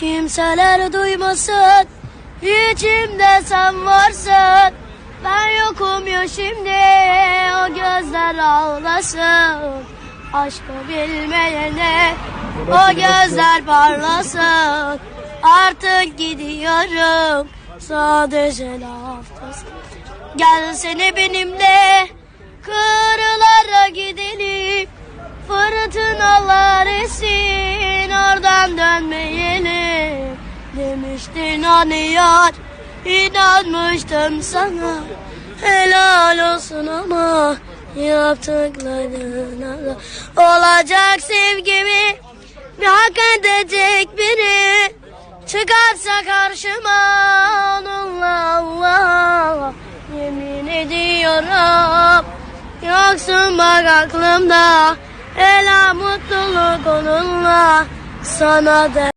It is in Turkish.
Kimseler duymasın. İçimde sen varsın. Ben yokum ya şimdi o gözler ağlasın. Aşkı bilmeyene o gözler parlasın. Artık gidiyorum sadece laftası Gel seni benimle kırlara gidelim. Fırtınalar esin Demiştin hani yar inanmıştım sana. Helal olsun ama yaptıklarına Olacak sevgimi bir hak edecek biri. Çıkarsa karşıma onunla Allah. Yemin ediyorum Yoksun bak aklımda. Ela mutluluk onunla Sana da